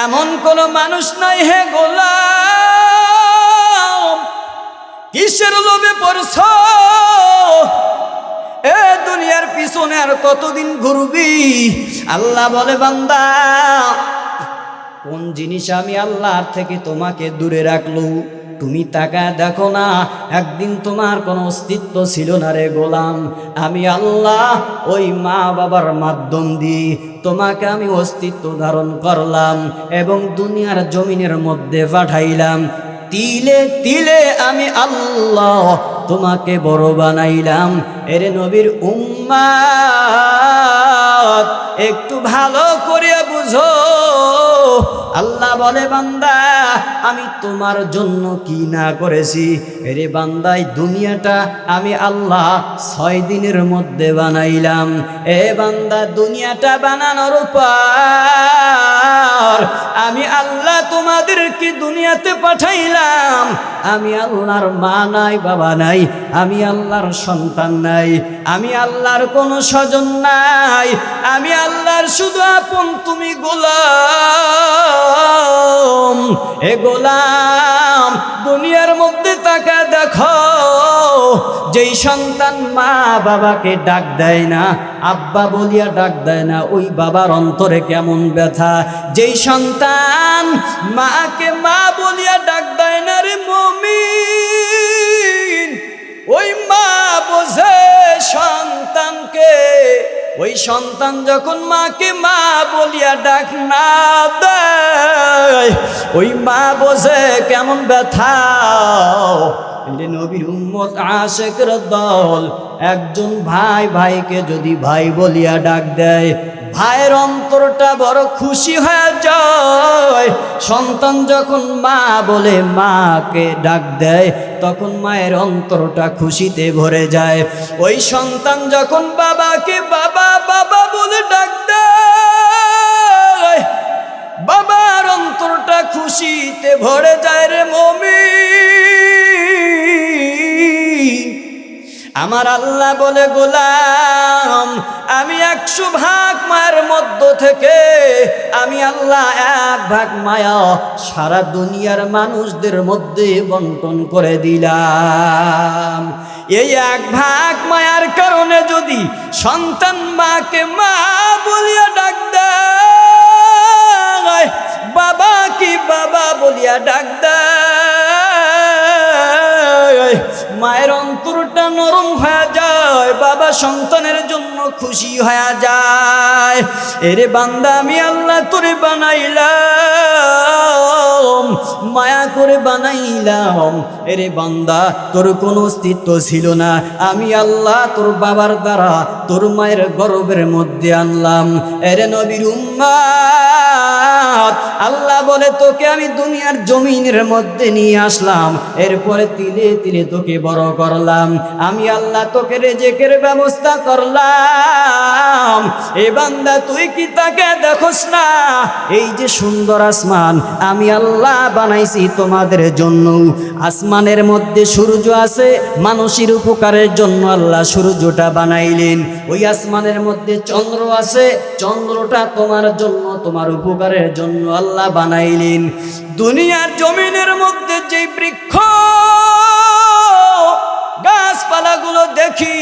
এমন কোন মানুষ নাই হে গোলাম। কিসের লোভে পড়ছ? এ দুনিয়ার পিছনে আর কতদিন ঘুরবি? আল্লাহ বলে, বান্দা, কোন জিনিস আমি আল্লাহর থেকে তোমাকে দূরে রাখল? তুমি তাকায় দেখো না, একদিন তোমার কোনো অস্তিত্ব ছিল না রে গোলাম। আমি আল্লাহ, ওই মা বাবার মাধ্যম দিয়ে তোমাকে আমি অস্তিত্ব ধারণ করলাম এবং দুনিয়ার জমিনের মধ্যে পাঠাইলাম। তিলে তিলে আমি আল্লাহ তোমাকে বড় বানাইলাম। এরে নবীর উম্মা একটু ভালো করে বুঝো। আল্লাহ বলে, বান্দা, আমি তোমার জন্য কি না করেছি? এরে বান্দাই দুনিয়াটা আমি আল্লাহ ছয় দিনের মধ্যে বানাইলাম। এ বান্দা, দুনিয়াটা বানানোর পর আমি আল্লাহ তোমাদেরকে দুনিয়াতে পাঠাইলাম। আমি আল্লাহর মা নাই, বাবা নাই, আমি আল্লাহর সন্তান নাই, আমি আল্লাহর কোনো স্বজন নাই, আমি আল্লাহর শুধু আপন তুমি গোলাম। এ গোলাম, দুনিয়ার মধ্যে তাকা দেখো। যেই সন্তান মা বাবাকে ডাক দেয় না, আব্বা বলিয়া ডাক দেয় না, ওই বাবার অন্তরে কেমন ব্যথা। যেই সন্তান মাকে মা বলিয়া ডাক দেয় না রে মমিন, ওই মা বোঝে সন্তানকে। ওই সন্তান যখন মাকে মা বলিয়া ডাক না দেয়, ওই মা বোঝে কেমন ব্যথা? নবীর উম্মত আশেকের দল, একজন ভাই ভাইকে যদি ভাই বলিয়া ডাক দেয়, ভাইয়ের অন্তরটা বড় খুশি হয়ে যায়। সন্তান যখন মা বলে মাকে ডাক দেয়, তখন মায়ের অন্তরটা খুশিতে ভরে যায়। ওই সন্তান যখন বাবাকে বাবা বাবা ভরে যায় রে মমি আমার আল্লাহ বলে, গোলাম, আমি একশো ভাগ মায়ের মধ্য থেকে, আমি আল্লাহ এক ভাগ মায়া সারা দুনিয়ার মানুষদের মধ্যে বন্টন করে দিলাম। এই এক ভাগ মায়ার কারণে যদি সন্তান মাকে মা বলিয়া ডাক দেয় বাবা কি বাবা বলিয়া ডাক মায়ের অন্তরটা নরম হয়ে যায়, বাবা সন্তানের জন্য খুশি হয়ে যায়। এরে বান্দা, আমি আল্লাহ তোরে বানাইলাম। মায়া করে বানাইলাম। এরে বান্দা, তোর কোনো অস্তিত্ব ছিল না। আমি আল্লাহ তোর বাবার দ্বারা তোর মায়ের গর্বের মধ্যে আনলাম। এরে নবীর আল্লাহ বলে, তোকে আমি দুনিয়ার জমিনের মধ্যে নিয়ে আসলাম। এরপরে তিলে তিলে তোকে বড় করলাম। আমি আল্লাহ তোকে রেজেকের ব্যবস্থা করলাম। এ বান্দা, তুই কি তাকে দেখোস না? এই যে সুন্দর আসমান, আমি আল্লাহ বানাইছি তোমাদের জন্য। আসমানের মধ্যে সূর্য আছে, মানুষের উপকারের জন্য আল্লাহ সূর্যটা বানাইলেন। ওই আসমানের মধ্যে চন্দ্র আছে, চন্দ্রটা তোমার জন্য, তোমার উপকারের জন্য আল্লাহ বানাইলেন। দুনিয়ার জমিনের মধ্যে যে বৃক্ষ গাছপালাগুলো দেখি।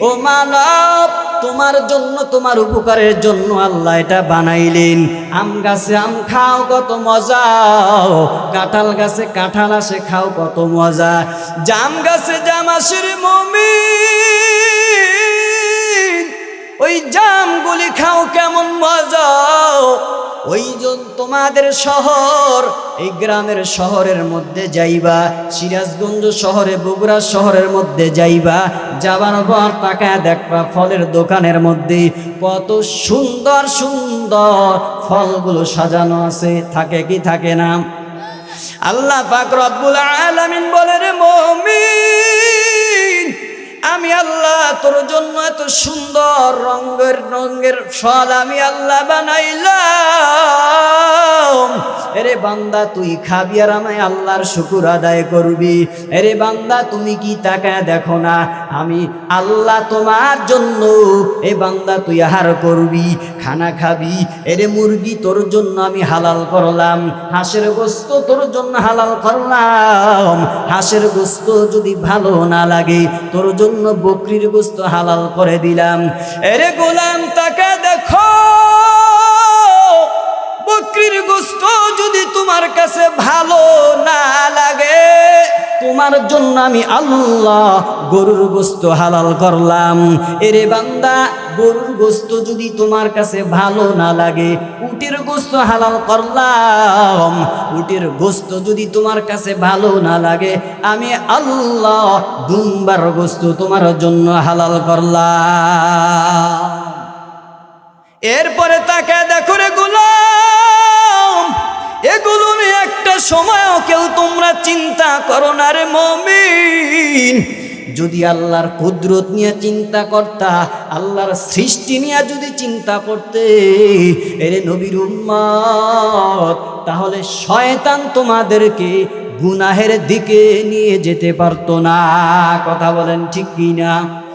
ও মানব, তোমার জন্য, তোমার উপকারের জন্য আল্লাহ এটা বানাইলেন। আম গাছে আম খাও, কত মজা। কাঁঠাল গাছে কাঁঠাল আসে, খাও, কত মজা। জাম গাছে জাম আসির মমি। ওই জামগুলি খাও, কেমন মজা। ওই তোমাদের শহর, এই গ্রামের শহরের মধ্যে যাইবা, সিরাজগঞ্জ শহরে, বগুড়া শহরের মধ্যে যাইবা, যাবার পর তাকায় দেখবা ফলের দোকানের মধ্যে কত সুন্দর সুন্দর ফলগুলো সাজানো আছে, থাকে কি থাকে না? আল্লাহ পাক রব্বুল আলামিন বলে, রে মমিন আমি আল্লাহ তোর জন্য এত সুন্দর রঙের রঙের ফল আমি আল্লাহ বানাইলাম। এরে বান্দা, তুই খাবি আর আমায় আল্লাহর শুকুর আদায় করবি। এরে বান্দা, তুমি কি তাকায় দেখো না? আমি আল্লাহ তোমার জন্য এ বান্দা তুই আহার করবি, খানা খাবি। এরে মুরগি তোর জন্য আমি হালাল করলাম, হাঁসের গোস্ত তোর জন্য হালাল করলাম। হাঁসের গোস্ত যদি ভালো না লাগে, তোর জন্য বকরির গোস্ত হালাল করে দিলাম। এরে গোলাম তাকে দেখো। বকরির গোস্ত যদি তোমার কাছে ভালো না লাগে, তোমার জন্য আমি আল্লাহ গরুর গোস্ত হালাল করলাম। এরে বান্দা, গরুর গোস্ত যদি তোমার কাছে ভালো না লাগে, উটের গোস্ত হালাল করলাম। উটের গোস্ত যদি তোমার কাছে ভালো না লাগে, আমি আল্লাহ দুম্বার গোস্ত তোমার জন্য হালাল করলাম। এরপরে তাকে দেখো রে গোলাম, এগুলো একটা সময়ও কেউ তোমরা চিন্তা করো না রে মমিন। যদি আল্লাহর কুদরত নিয়ে চিন্তা করতা, আল্লাহর সৃষ্টি নিয়ে যদি চিন্তা করতে, এরে নবীর উম্মত, তাহলে শয়তান তোমাদেরকে গুনাহের দিকে নিয়ে যেতে পারতো না। কথা বলেন ঠিক কি না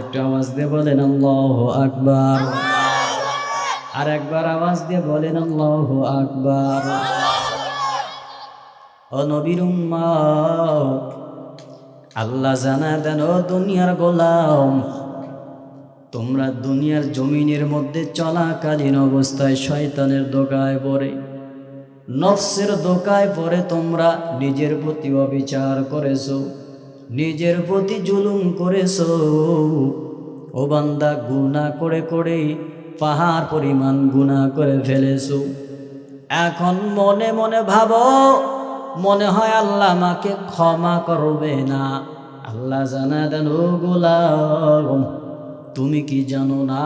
আরেকটু আওয়াজ দিয়ে বলেন, আল্লাহ আকবার। আর একবার আওয়াজ দিয়ে বলেন, আল্লাহ আকবার। ও নবীর আল্লাহ জানা দেন, ও দুনিয়ার গোলাম, তোমরা দুনিয়ার জমিনের মধ্যে চলাকালীন অবস্থায় শয়তানের দোকায় পড়ে, নফসের দোকায় পড়ে তোমরা নিজের প্রতি অবিচার করেছ। নিজের প্রতি জুলুম করেছ? ও বান্দা গুণা করে করে পাহাড় পরিমাণ গুণা করে ফেলেছো। এখন মনে মনে ভাবো, মনে হয় আল্লাহ আমাকে ক্ষমা করবে না। আল্লাহ জানা দেন, ও গোলাম, তুমি কি জানো না?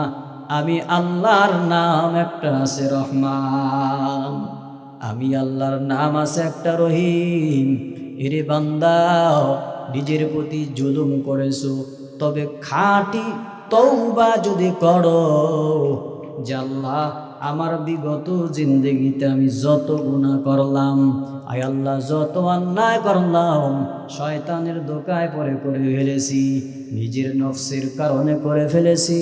আমি আল্লাহর নাম একটা আছে রহমান। আমি আল্লাহর নাম আছে একটা রহিম। এরে বান্দা নিজের প্রতি জুলুম করেছ, তবে খাঁটি তৌবা যদি করো আল্লাহ, আমার বিগত জিন্দগিতে আমি যত গুণা করলাম, আয় আল্লাহ, যত অন্যায় করলাম, শয়তানের দোকায় পরে করে ফেলেছি, নিজের নফসের কারণে করে ফেলেছি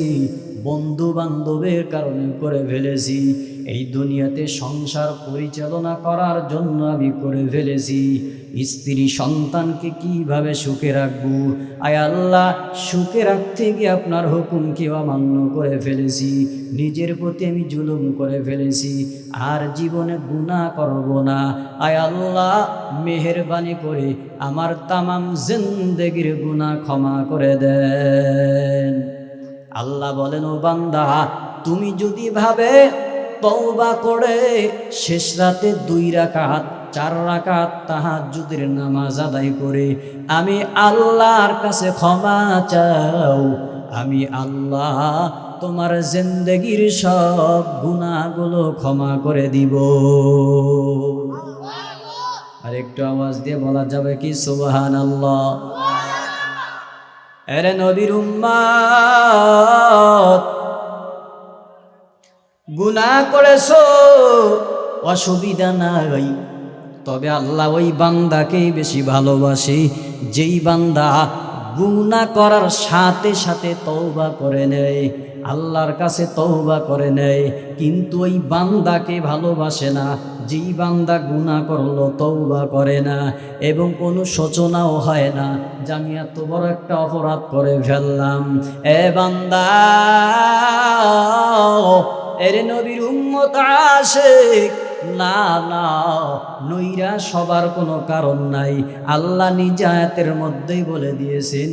বন্ধু বান্ধবের কারণে করে ফেলেছি, এই দুনিয়াতে সংসার পরিচালনা করার জন্য আমি করে ফেলেছি স্ত্রী সন্তানকে কীভাবে সুখে রাখব? আয় আল্লাহ, সুখে রাখতে গিয়ে আপনার হুকুমকে অমান্য করে ফেলেছি। নিজের প্রতি আমি জুলুম করে ফেলেছি। আর জীবনে গুণা করব না। আয় আল্লাহ, মেহরবানি করে আমার তামাম জিন্দেগির গুণা ক্ষমা করে দেন। আল্লাহ বলেন, ও বান্দা, তুমি যদি ভাবে তওবা করে, শেষ রাতে দুই রাকাত চার রাকাত তাহাজ্জুদের নামাজ আদায় করে, আমি আল্লাহর কাছে ক্ষমা চাও, আমি আল্লাহ তোমার জিন্দগির সব গুণাগুলো ক্ষমা করে দিব। আর একটু আওয়াজ দিয়ে বলা যাবে কি? সুবহান আল্লাহ এরে নবীর উম্মাত গুনাহ করেছ, অসুবিধা নাই। তবে আল্লাহ ওই বান্দাকেই বেশি ভালোবাসে। যেই বান্দা গুনা করার সাথে সাথে তৌবা করে নেয়, আল্লাহর কাছে তৌবা করে নেয়। কিন্তু ওই বান্দাকে ভালোবাসে না, যেই বান্দা গুণা করল তৌবা করে না। এবং কোনো সূচনাও হয় না যে আমি এত বড় একটা অপরাধ করে ফেললাম। এ বান্দা, এর নবীর উম্মত আসে না না নৈরা সবার কোনো কারণ নাই। আল্লাহ নিজায়াতের মধ্যেই বলে দিয়েছেন,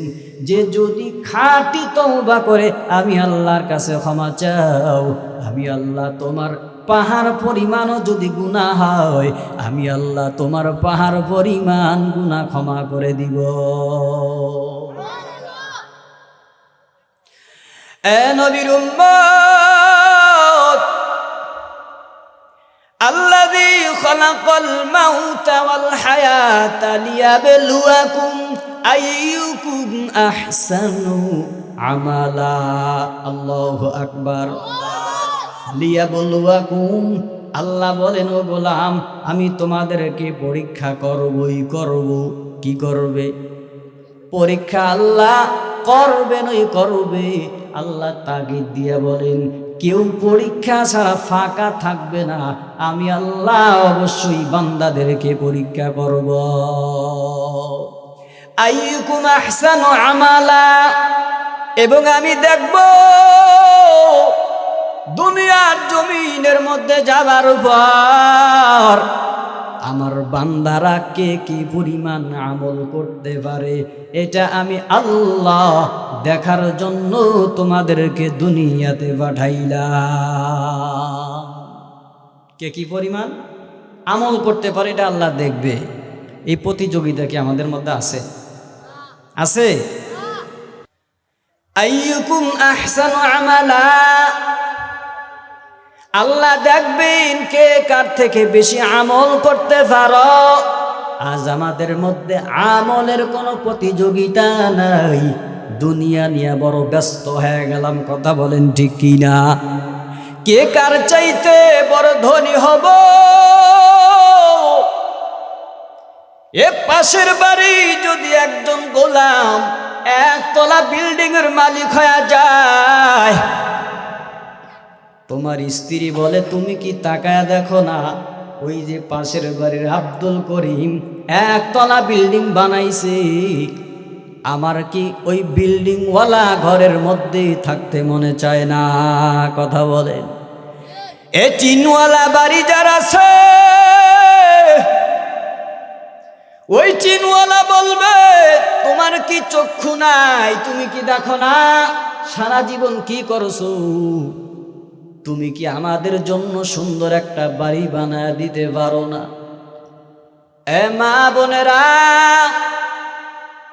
যে যদি খাঁটি তওবা করে, আমি আল্লাহর কাছে ক্ষমা চাও। আমি আল্লাহ তোমার পাহাড় পরিমাণও যদি গুণা হয়, আমি আল্লাহ তোমার পাহাড় পরিমাণ গুণা ক্ষমা করে দিব। এ নবীর উম্মত! الذي خلق الموت والحياة ليبلوكم أيكم أحسن عملا الله أكبر লিয়াবলুয়াকুম আল্লাহ বলেন ও গোলাম আমি তোমাদেরকে পরীক্ষা করবই করব কি করবে পরীক্ষা আল্লাহ করবেন ওই করবে আল্লাহ তাগিদ দিয়া বলেন কেউ পরীক্ষা ছাড়া ফাঁকা থাকবে না। আমি আল্লাহ অবশ্যই বান্দাদেরকে পরীক্ষা করব। আইকুম আহসান আমালা। এবং আমি দেখব দুনিয়ার জমিনের মধ্যে যাবার পর আমার বান্দারা কে কি পরিমাণ আমল করতে পারে? এটা আমি আল্লাহ দেখার জন্য তোমাদেরকে দুনিয়াতে পাঠাইলাম। কে কি পরিমাণ আমল করতে পারে এটা আল্লাহ দেখবে। এই প্রতিযোগিতা কি আমাদের মধ্যে আছে? আছে? আইয়ুকুম আহসানু আমালা। আল্লাহ দেখবেন কে কার থেকে বেশি আমল করতে পারো। আজ আমাদের মধ্যে আমলের কোনো প্রতিযোগিতা নাই। দুনিয়া নিয়ে বড় ব্যস্ত হয়ে গেলাম, কথা বলেন ঠিক কিনা? কে কার চাইতে বড় ধনী হব? এ পাশের বাড়ি যদি একজন গোলাম, একতলা বিল্ডিং এর মালিক হয়ে যায়। তোমার স্ত্রী বলে, তুমি কি তাকায় দেখো না? ওই যে পাশের বাড়ির আব্দুল করিম একতলা বিল্ডিং বানাইছে। আমার কি ওই বিল্ডিংওয়ালা ঘরের মধ্যেই থাকতে মনে চায় না? কথা বলেন। এ চিনওয়ালা বাড়ি যারা আছে, ওই চিনওয়ালা বলবে, তোমার কি চক্ষু নাই? তুমি কি দেখো না? সারা জীবন কি করছ তুমি কি আমাদের জন্য সুন্দর একটা বাড়ি বানায় দিতে পারো না? এ মা বোনেরা,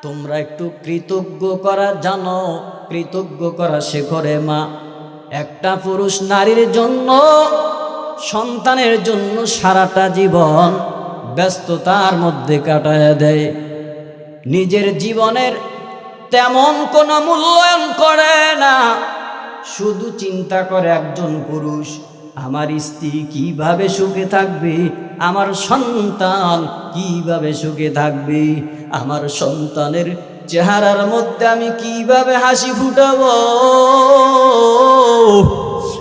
তোমরা একটু কৃতজ্ঞ করা, জানো, কৃতজ্ঞ করা শেখরে মা। একটা পুরুষ নারীর জন্য, সন্তানের জন্য সারাটা জীবন ব্যস্ততার মধ্যে কাটায় দেয়। নিজের জীবনের তেমন কোনো মূল্যায়ন করে না। শুধু চিন্তা করে একজন পুরুষ, আমার স্ত্রী কীভাবে সুখে থাকবে? আমার সন্তান কীভাবে সুখে থাকবে? আমার সন্তানের চেহারার মধ্যে আমি কীভাবে হাসি ফুটাব?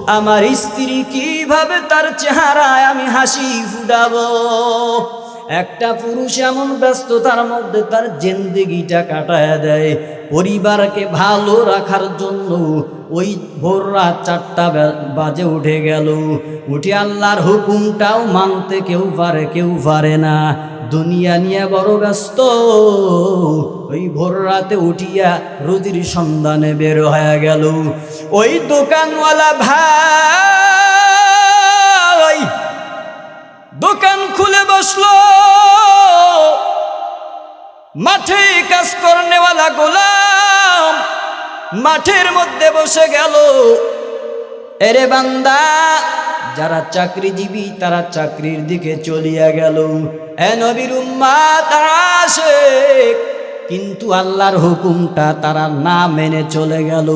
আমার স্ত্রী কীভাবে তার চেহারায় আমি হাসি ফুটাব? একটা পুরুষ এমন ব্যস্ততার মধ্যে তার জেন্দেগিটা কাটায় দেয়। পরিবারকে ভালো রাখার জন্য ওই ভোর রাত চারটা বাজে উঠে গেল। উঠে আল্লাহর হুকুমটাও মানতে কেউ পারে কেউ পারে না। দুনিয়া নিয়ে বড় ব্যস্ত। ওই ভোর রাতে উঠিয়া রুজির সন্ধানে বের হয়ে গেল। ওই দোকানওয়ালা ভাই দোকান খুলে বসল। মাঠে কাজ করনেওয়ালা গোলাম মাঠের মধ্যে বসে গেল। এরে বান্দা, যারা চাকরিজীবী, তারা চাকরির দিকে চলিয়া গেল। নবীর উম্মাত আসে কিন্তু আল্লাহর হুকুমটা তারা না মেনে চলে গেল।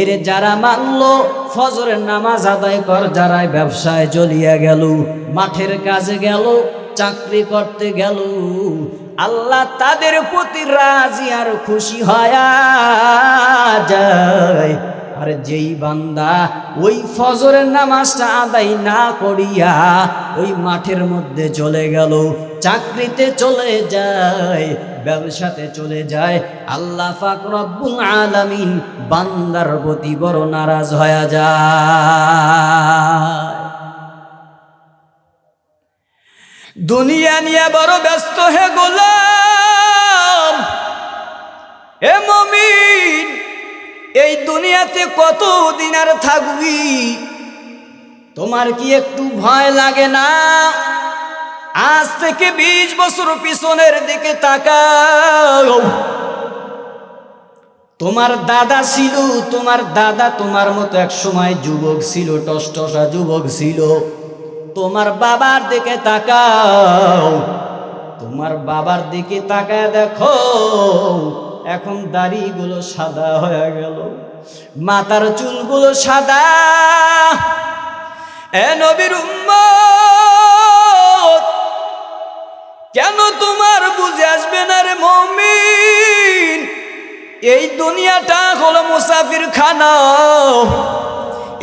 এরে যারা মানল, ফজরের নামাজ আদায় কর যারা ব্যবসায় চলিয়া গেল। মাঠের কাজে গেল, চাকরি করতে গেল। আল্লাহ তাদের প্রতি রাজি আর খুশি হয়া যায়। আর যেই বান্দা ওই ফজরের নামাজটা আদায় না করিয়া ওই মাঠের মধ্যে চলে গেল, চাকরিতে চলে যায়, ব্যবসাতে চলে যায়, আল্লাহ ফাক রব্বুল আলামিন বান্দার প্রতি বড় নারাজ হয়ে যায়। দুনিয়া নিয়ে বড় ব্যস্ত হে গোলাম। হে মমিন, এই দুনিয়াতে কত দিন আর থাকবি? তোমার কি একটু ভয় লাগে না? আজ থেকে বিশ বছর পিছনের দিকে তাকাও। তোমার দাদা ছিল, তোমার দাদা তোমার মতো এক সময় যুবক ছিল, টসটসা যুবক ছিল। তোমার বাবার দিকে তাকাও। তোমার বাবার দিকে তাকায় দেখো, এখন দাড়িগুলো সাদা হয়ে গেল। মাথার চুলগুলো সাদা। এ নবীর কেন তোমার বুঝে আসবে না রে মমিন? এই দুনিয়াটা হলো মুসাফির খানা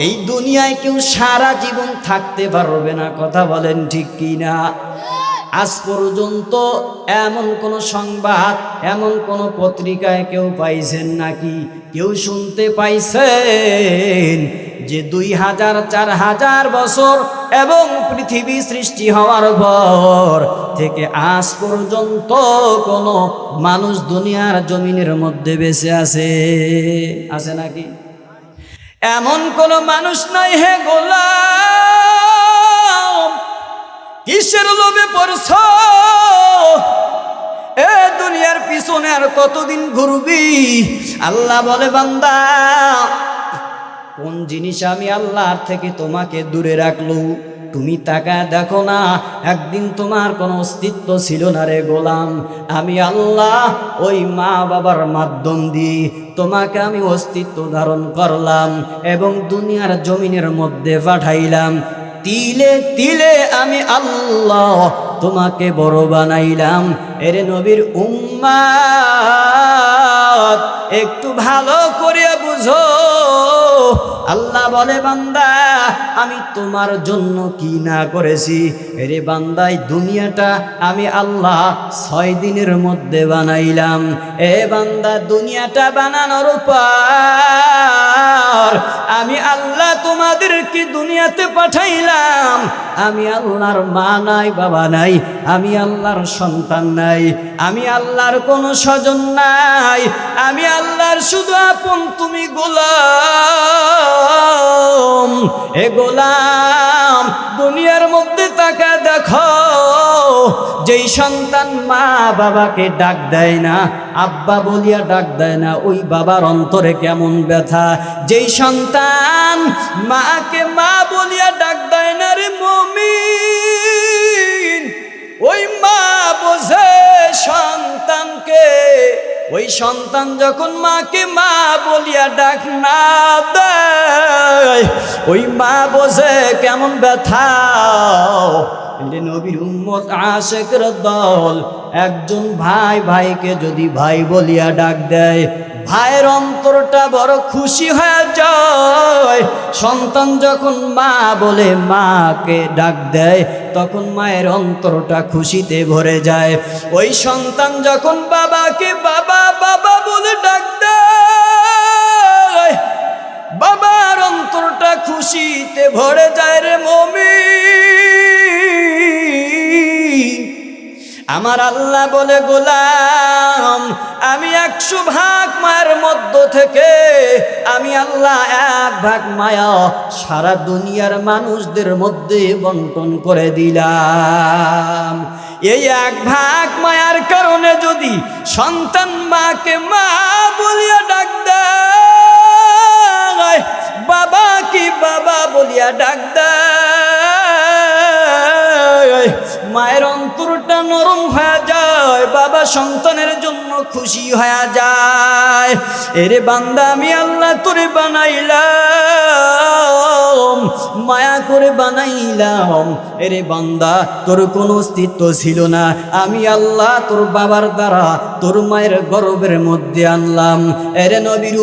এই দুনিয়ায় কেউ সারা জীবন থাকতে পারবে না, কথা বলেন ঠিক কি না আজ পর্যন্ত এমন কোন সংবাদ, এমন কোন পত্রিকায় কেউ পাইছেন নাকি? কেউ শুনতে পাইছেন যে দুই হাজার, চার হাজার বছর এবং পৃথিবী সৃষ্টি হওয়ার পর থেকে আজ পর্যন্ত কোনো মানুষ দুনিয়ার জমিনের মধ্যে বেঁচে আছে আছে নাকি? এমন কোন মানুষ নাই হে গোলাম। কিসের লোভে পড়ছ? এ দুনিয়ার পিছনে আর কতদিন ঘুরবি? আল্লাহ বলে, বান্দা, কোন জিনিস আমি আল্লাহর থেকে তোমাকে দূরে রাখল? তুমি তাকায় দেখো না, একদিন তোমার কোনো অস্তিত্ব ছিল না রে গোলাম। আমি আল্লাহ, ওই মা বাবার মাধ্যম দিয়ে তোমাকে আমি অস্তিত্ব ধারণ করলাম এবং দুনিয়ার জমিনের মধ্যে পাঠাইলাম। তিলে তিলে আমি আল্লাহ তোমাকে বড় বানাইলাম। এরে নবীর উম্মা একটু ভালো করে বুঝো। আল্লাহ বলে, বান্দা, আমি তোমার জন্য কি না করেছি? এরে বান্দাই দুনিয়াটা আমি আল্লাহ ছয় দিনের মধ্যে বানাইলাম। এ বান্দা, দুনিয়াটা বানানোর পর আমি আল্লাহ তোমাদেরকে দুনিয়াতে পাঠাইলাম। আমি আল্লাহর মা নাই, বাবা নাই, আমি আল্লাহর সন্তান নাই, আমি আল্লাহর কোনো স্বজন নাই, আমি আল্লাহর শুধু আপন তুমি গোলাম। এ গোলাম, দুনিয়ার মধ্যে তাকা দেখো। যেই সন্তান মা বাবাকে ডাক দেয় না, আব্বা বলিয়া ডাক দেয় না, ওই বাবার অন্তরে কেমন ব্যথা। যেই সন্তান মাকে মা বলিয়া ডাক দেয় না রে মমিন, ওই মা বোঝে সন্তানকে। ওই সন্তান যখন মাকে মা বলিয়া ডাক না দেয় ওই মা বোঝে কেমন ব্যথা। নবীর উম্মত আশেকের দল, একজন ভাই ভাইকে যদি ভাই বলিয়া ডাক দেয়, ভাইয়ের অন্তরটা বড় খুশি হয়ে যায়। সন্তান যখন মা বলে মাকে ডাক দেয়, তখন মায়ের অন্তরটা খুশিতে ভরে যায়। ওই সন্তান যখন বাবাকে বাবা বাবা বলে ডাক দেয়, বাবার অন্তরটা খুশিতে ভরে যায় রে মমি আমার আল্লাহ বলে, গোলাম, আমি একশো ভাগ মায়ের মধ্য থেকে, আমি আল্লাহ এক ভাগ মায়া সারা দুনিয়ার মানুষদের মধ্যে বন্টন করে দিলাম। এই এক ভাগ মায়ার কারণে যদি সন্তান মাকে মা বলিয়া ডাক দেয়, বাবা কি বাবা বলিয়া ডাক দেয়? নরম হয়ে যায়, বাবা সন্তানের জন্য খুশি হয়ে যায়। এরে বান্দা, আমি আল্লাহ তোরে বানাইলাম। মায়া করে বানাইলাম। এরে বান্দা, তোর কোনো অস্তিত্ব ছিল না। আমি আল্লাহ তোর বাবার দ্বারা তোর মায়ের গর্বের মধ্যে আনলাম। এরে নবীর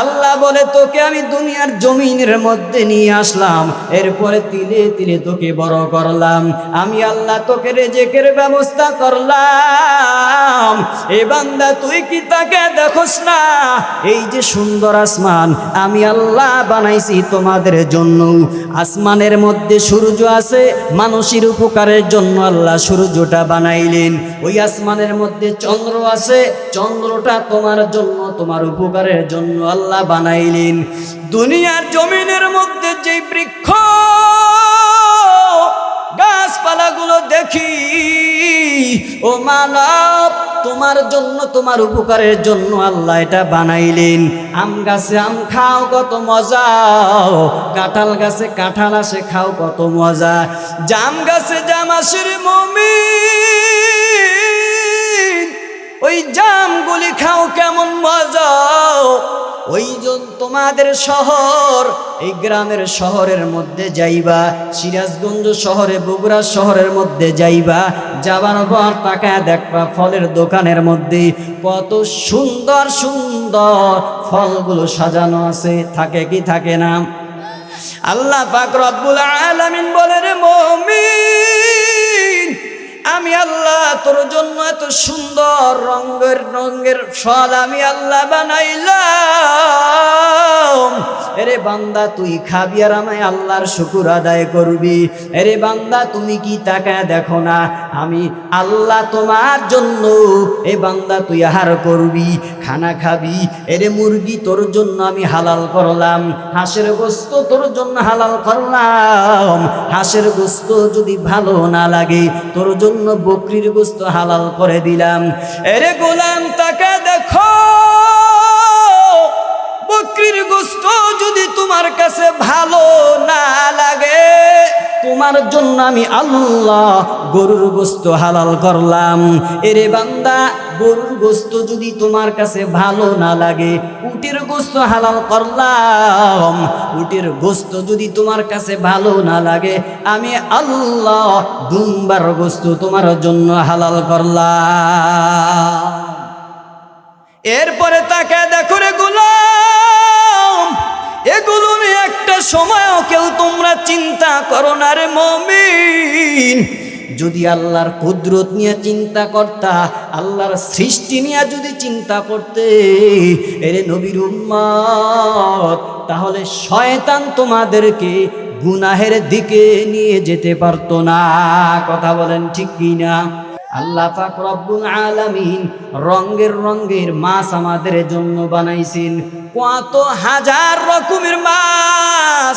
আল্লাহ বলে, তোকে আমি দুনিয়ার জমিনের মধ্যে নিয়ে আসলাম। এরপরে তিলে তিলে তোকে বড় করলাম। আমি আল্লাহ তোকে রেজেকের ব্যবস্থা করলাম। এ বান্দা, তুই কি তাকে দেখোস না? এই যে সুন্দর আসমান, আমি আল্লাহ আল্লাহ বানাইছি তোমাদের জন্য। আসমানের মধ্যে সূর্য আছে, মানুষের উপকারের জন্য আল্লাহ সূর্যটা বানাইলেন। ওই আসমানের মধ্যে চন্দ্র আছে, চন্দ্রটা তোমার জন্য, তোমার উপকারের জন্য আল্লাহ বানাইলেন। দুনিয়ার জমিনের মধ্যে যে বৃক্ষ গাছপালাগুলো দেখি। ও মানব, তোমার জন্য, তোমার উপকারের জন্য আল্লাহ এটা বানাইলেন। আম গাছে আম খাও, কত মজা। কাঁঠাল গাছে কাঁঠাল আসে, খাও, কত মজা। জাম গাছে জাম আসির মমি। ওই জামগুলি খাও, কেমন মজা। ওই তোমাদের শহর, এই গ্রামের শহরের মধ্যে যাইবা, সিরাজগঞ্জ শহরে, বগুড়া শহরের মধ্যে যাইবা, যাবার পর তাকায় দেখবা ফলের দোকানের মধ্যে কত সুন্দর সুন্দর ফলগুলো সাজানো আছে, থাকে কি থাকে না? আল্লাহ পাক রব্বুল আলামিন বলে রে মমিন আমি আল্লাহ তোর জন্য এত সুন্দর রঙের রঙের ফল আমি আল্লাহ বানাইলাম। এরে বান্দা, তুই খাবি আর আমায় আল্লাহর শুকুর আদায় করবি। এরে বান্দা, তুমি কি তাকায় দেখো না? আমি আল্লাহ তোমার জন্য এ বান্দা তুই আহার করবি, খানা খাবি। এরে মুরগি তোর জন্য আমি হালাল করলাম, হাঁসের গোস্ত তোর জন্য হালাল করলাম। হাঁসের গোস্ত যদি ভালো না লাগে, তোর জন্য বকরির গোস্ত হালাল করে দিলাম। এরে গোলাম তাকে দেখো। বকরির গোস্ত যদি তোমার কাছে ভালো না লাগে, তোমার জন্য আমি আল্লাহ গরুর গোস্ত হালাল করলাম। এরে বান্দা, গরুর গোস্ত যদি তোমার কাছে ভালো না লাগে, উটের গোস্ত হালাল করলাম। উটের গোস্ত যদি তোমার কাছে ভালো না লাগে, আমি আল্লাহ দুম্বার গোস্ত তোমার জন্য হালাল করলাম। এরপরে তাকে দেখো রে গোলাম, এগুলো একটা সময়ও কেউ তোমরা চিন্তা করো না রে মমিন। যদি আল্লাহর কুদরত নিয়ে চিন্তা করতা, আল্লাহর সৃষ্টি নিয়ে যদি চিন্তা করতে, এরে নবীর উম্মত, তাহলে শয়তান তোমাদেরকে গুনাহের দিকে নিয়ে যেতে পারতো না। কথা বলেন ঠিক কি না আল্লাহ পাক রব্বুল আলামিন রঙ্গের রঙ্গের মাছ আমাদের জন্য বানাইছেন। কত হাজার রকমের মাছ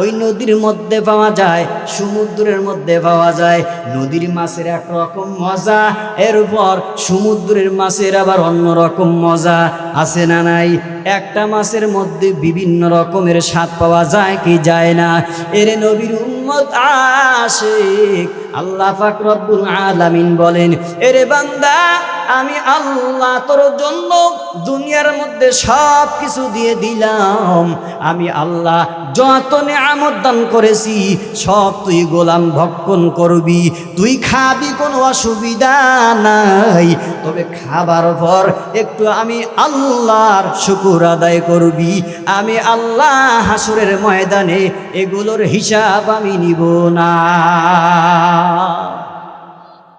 ওই নদীর মধ্যে পাওয়া যায়, সমুদ্রের মধ্যে পাওয়া যায়। নদীর মাছের একরকম মজা এরপর সমুদ্রের মাছের আবার অন্য রকম মজা আছে না নাই? একটা মাছের মধ্যে বিভিন্ন রকমের স্বাদ পাওয়া যায় কি যায় না? এর নবীর উম্মত আশিক আল্লাহ পাক রব্বুল আলামিন বলেন, এরে বান্দা, আমি আল্লাহ তোর জন্য দুনিয়ার মধ্যে সব কিছু দিয়ে দিলাম। আমি আল্লাহ যত নেয়ামত দান করেছি, সব তুই গোলাম ভক্ষণ করবি। তুই খাবি, কোনো অসুবিধা নাই। তবে খাবার পর একটু আমি আল্লাহর শুকুর আদায় করবি। আমি আল্লাহ হাসুরের ময়দানে এগুলোর হিসাব আমি নিব না